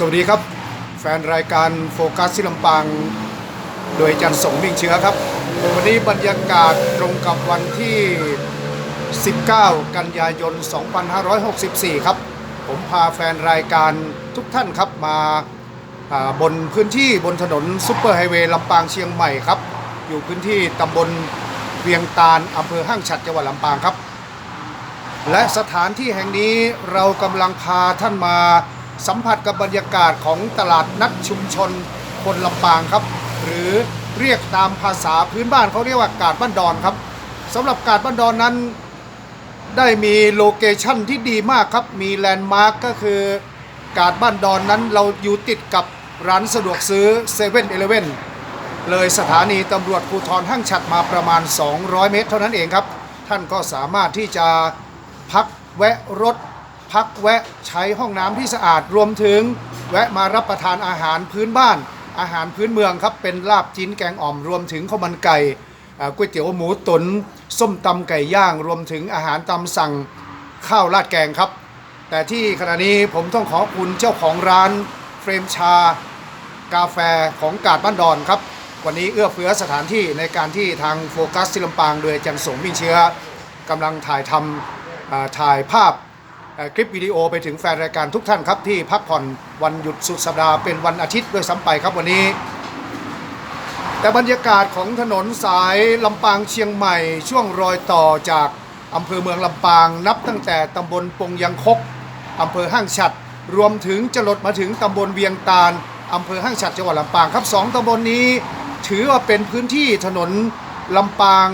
สวัสดีครับ แฟนรายการโฟกัสที่ลำปาง โดยจันสงมิ่งเชื้อครับ วันนี้บรรยากาศตรงกับวันที่ 19 กันยายน 2564 ครับ ผมพาแฟนรายการทุกท่านครับมาบนพื้นที่บนถนนซุปเปอร์ไฮเวย์ลำปางเชียงใหม่ครับ อยู่พื้นที่ตำบลเวียงตาลอำเภอห้างฉัดจังหวัดลำปางครับ และสถานที่แห่งนี้เรากำลังพาท่านมา สัมผัสกับบรรยากาศของตลาดนัดชุมชนคนลำปางครับ หรือเรียกตามภาษาพื้นบ้านเขาเรียกว่ากาดบ้านดอนครับสำหรับกาดบ้านดอนนั้น ได้มีโลเคชั่นที่ดีมากครับ มีแลนด์มาร์กก็คือกาดบ้านดอนนั้นเราอยู่ติดกับร้านสะดวกซื้อ7 e เ e ่ e อเลยสถานีตำรวจภูธรห้างฉัดมาประมาณ 200 เมตร เท่านั้นเองครับ ท่านก็สามารถที่จะพักแวะรถ พักแวะใช้ห้องน้ำที่สะอาดรวมถึง แวะมารับประทานอาหารพื้นบ้าน อาหารพื้นเมืองครับเป็นลาบจิ้นแกงอ่อมรวมถึงข้าวมันไก่ก๋วยเตี๋ยวหมูตุนส้มตำไก่ย่าง รวมถึงอาหารตามสั่งข้าวราดแกงครับ แต่ที่ขณะนี้ผมต้องขอบคุณเจ้าของร้านเฟรมชา กาแฟของกาดบ้านดอนครับวันนี้เอื้อเฟื้อสถานที่ในการที่ทางโฟกัสที่ลำปางโดยอาจันสงมิ่งเชื้อกำลังถ่ายทำถ่ายภาพ คลิปวิดีโอไปถึงแฟนรายการทุกท่านครับที่พักผ่อนวันหยุดสุดสัปดาห์เป็นวันอาทิตย์ด้วยซ้ำไปครับวันนี้ แต่บรรยากาศของถนนสายลำปางเชียงใหม่ ช่วงรอยต่อจากอำเภอเมืองลำปางนับตั้งแต่ตำบลปงยังคกอำเภอห้างฉัด รวมถึงจะลดมาถึงตำบลเวียงตาลอำเภอห้างฉัดจังหวัดลำปางครับสองตำบลนี้ ถือว่าเป็นพื้นที่ถนนลำปาง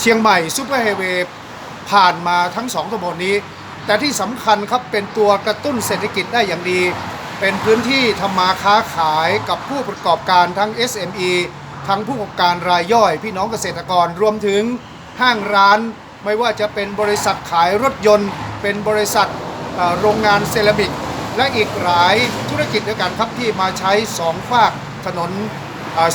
เชียงใหม่ซุปเปอร์ไฮเวย์ผ่านมาทั้งสองตำบลนี้ แต่ที่สำคัญครับเป็นตัวกระตุ้นเศรษฐกิจได้อย่างดี เป็นพื้นที่ทำมาค้าขายกับผู้ประกอบการทั้ง SME ทั้งผู้ประกอบการรายย่อย พี่น้องเกษตรกรรวมถึงห้างร้าน ไม่ว่าจะเป็นบริษัทขายรถยนต์ เป็นบริษัทโรงงานเซรามิก และอีกหลายธุรกิจด้วยกันครับที่มาใช้สองฝากถนน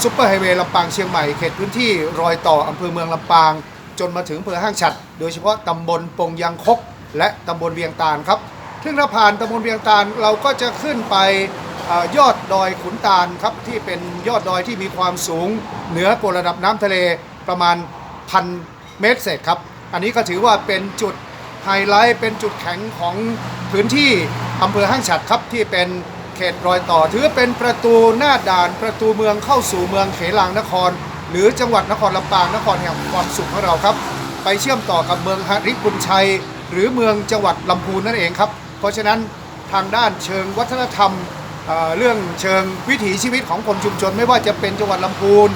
ซุปเปอร์ไฮเวย์ลำปางเชียงใหม่เขตพื้นที่รอยต่ออำเภอเมืองลำปาง จนมาถึงอำเภอห้างฉัด โดยเฉพาะตำบลปงยังคก และตำบลเวียงตาลครับซึ่งถ้าผ่านตำบลเวียงตาลเราก็จะขึ้นไปอยอดดอยขุนตาลครับที่เป็นยอดดอยที่มีความสูงเหนือกว่าระดับน้ำทะเลประมาณพันเมตรเศษครับ อันนี้ก็ถือว่าเป็นจุดไฮไลท์เป็นจุดแข็งของพื้นที่อำเภอห้างฉัดครับที่เป็นเขตรอยต่อ ถือเป็นประตูหน้าด่านประตูเมืองเข้าสู่เมืองเขลางนคร หรือจังหวัดนครลำปางนครแห่งความสุขของเราครับ ไปเชื่อมต่อกับเมืองหริบุญชัย หรือเมืองจังหวัดลำพูนนั่นเองครับ เพราะฉะนั้นทางด้านเชิงวัฒนธรรมเเรื่องเชิงวิถีชีวิตของคนชุมชน ไม่ว่าจะเป็นจังหวัดลำพูน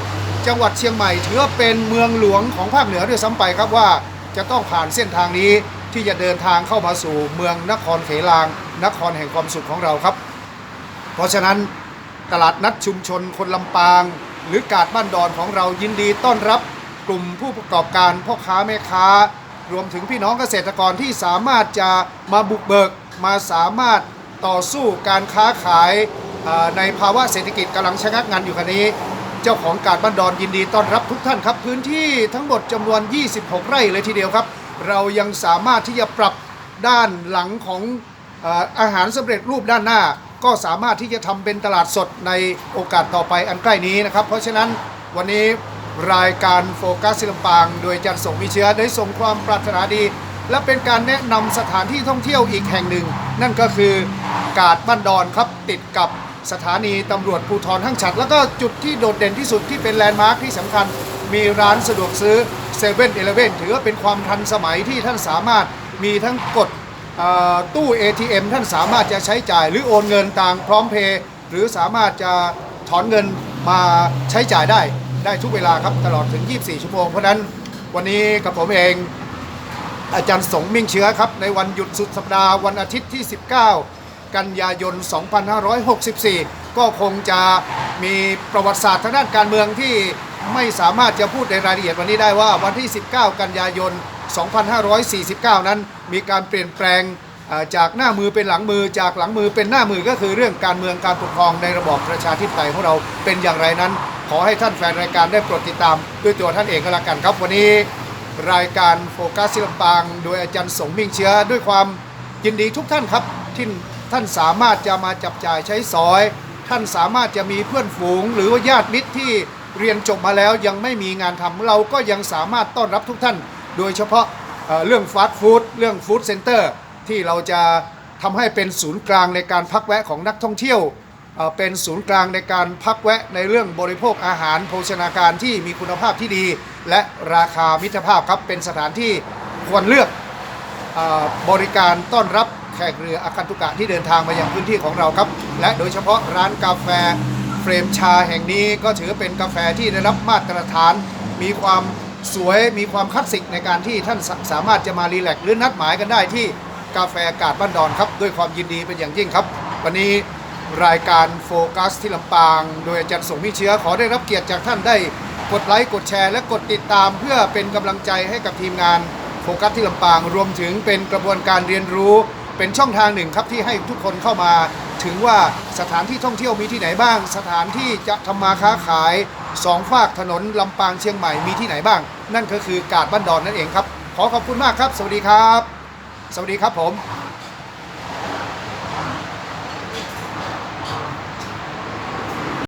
จังหวัดเชียงใหม่ถือเป็นเมืองหลวงของภาคเหนือด้วยซ้ำไปครับว่าจะต้องผ่านเส้นทางนี้ที่จะเดินทางเข้ามาสู่เมืองนครเขลาง นครแห่งความสุขของเราครับ เพราะฉะนั้นตลาดนัดชุมชนคนลำปาง หรือกาดบ้านดอนของเรายินดีต้อนรับกลุ่มผู้ประกอบการพ่อค้าแม่ค้า รวมถึงพี่น้องเกษตรกรที่สามารถจะมาบุกเบิกมาสามารถต่อสู้การค้าขายในภาวะเศรษฐกิจกำลังชะงักงันอยู่คันนี้ เจ้าของกาดบ้านดอนยินดีต้อนรับทุกท่านครับ พื้นที่ทั้งหมดจำนวน 26 ไร่เลยทีเดียวครับ เรายังสามารถที่จะปรับด้านหลังของเอ่ออาหารสำเร็จรูปด้านหน้า ก็สามารถที่จะทำเป็นตลาดสดในโอกาสต่อไปอันใกล้นี้นะครับ เพราะฉะนั้นวันนี้ รายการโฟกัสศิลปาง โดยจันส่งมีเชื้อได้ส่งความปรารถนาดี และเป็นการแนะนำสถานที่ท่องเที่ยวอีกแห่งหนึ่ง นั่นก็คือกาดบ้านดอนครับติดกับสถานีตำรวจภูธรห้างฉัด แล้วก็จุดที่โดดเด่นที่สุดที่เป็นแลนด์มาร์คที่สำคัญ มีร้านสะดวกซื้อ7 e เ e ่ e อถือว่าเป็นความทันสมัยที่ท่านสามารถมีทั้งกดเอ่อตู้ ATM ท่านสามารถจะใช้จ่ายหรือโอนเงินต่างพร้อมเพย์หรือสามารถจะถอนเงินมาใช้จ่ายได้ ได้ทุกเวลาครับตลอดถึง 24 ชั่วโมง เพราะนั้นวันนี้กับผมเอง อาจารย์สงมิ่งเชื้อครับ ในวันหยุดสุดสัปดาห์วันอาทิตย์ที่ 19 กันยายน 2564 ก็คงจะมีประวัติศาสตร์ทางด้านการเมืองที่ไม่สามารถจะพูดในรายละเอียดวันนี้ได้ว่าวันที่ 19 กันยายน 2549 นั้นมีการเปลี่ยนแปลงจากหน้ามือเป็นหลังมือจากหลังมือเป็นหน้ามือก็คือเรื่องการเมืองการปกครองในระบอบประชาธิปไตยของเราเป็นอย่างไรนั้น ขอให้ท่านแฟนรายการได้โปรดติดตามด้วยตัวท่านเองก็แล้วกันครับ วันนี้รายการโฟกัสศิลปาง โดยอาจารย์สงมิ่งเชื้อด้วยความยินดีทุกท่านครับที่ท่านสามารถจะมาจับจ่ายใช้สอย ท่านสามารถจะมีเพื่อนฝูง หรือว่าญาติมิตรที่เรียนจบมาแล้วยังไม่มีงานทำเราก็ยังสามารถต้อนรับทุกท่าน โดยเฉพาะเเรื่องฟาสต์ฟู้ดเรื่องฟู้ดเซ็นเตอร์ที่เราจะทำให้เป็นศูนย์กลางในการพักแวะของนักท่องเที่ยว เป็นศูนย์กลางในการพักแวะในเรื่องบริโภคอาหารโภชนาการที่มีคุณภาพที่ดี และราคามิตรภาพครับเป็นสถานที่ควรเลือกอบริการต้อนรับแขกเรืออาคันตุกะที่เดินทางมายังพื้นที่ของเราครับ และโดยเฉพาะร้านกาแฟเฟรมชาแห่งนี้ก็ถือเป็นกาแฟที่ได้รับมาตรฐาน มีความสวยมีความคลาสสิกในการที่ท่านสาสามารถจะมารีแลกซ์หรือนัดหมายกันได้ที่กาแฟกาดบ้านดอนครับ ด้วยความยินดีเป็นอย่างยิ่งครับ วันนี้ รายการโฟกัสที่ลำปาง โดยอาจารย์สงมิเชื้อขอได้รับเกียรติจากท่านได้กดไลค์กดแชร์และกดติดตามเพื่อเป็นกำลังใจให้กับทีมงานโฟกัสที่ลำปาง รวมถึงเป็นกระบวนการเรียนรู้ เป็นช่องทางหนึ่งครับที่ให้ทุกคนเข้ามา ถึงว่าสถานที่ท่องเที่ยวมีที่ไหนบ้าง สถานที่จะทำมาค้าขายสองฝากถนนลำปางเชียงใหม่มีที่ไหนบ้าง นั่นก็คือกาดบ้านดอนนั่นเองครับ ขอขอบคุณมากครับ สวัสดีครับ สวัสดีครับผม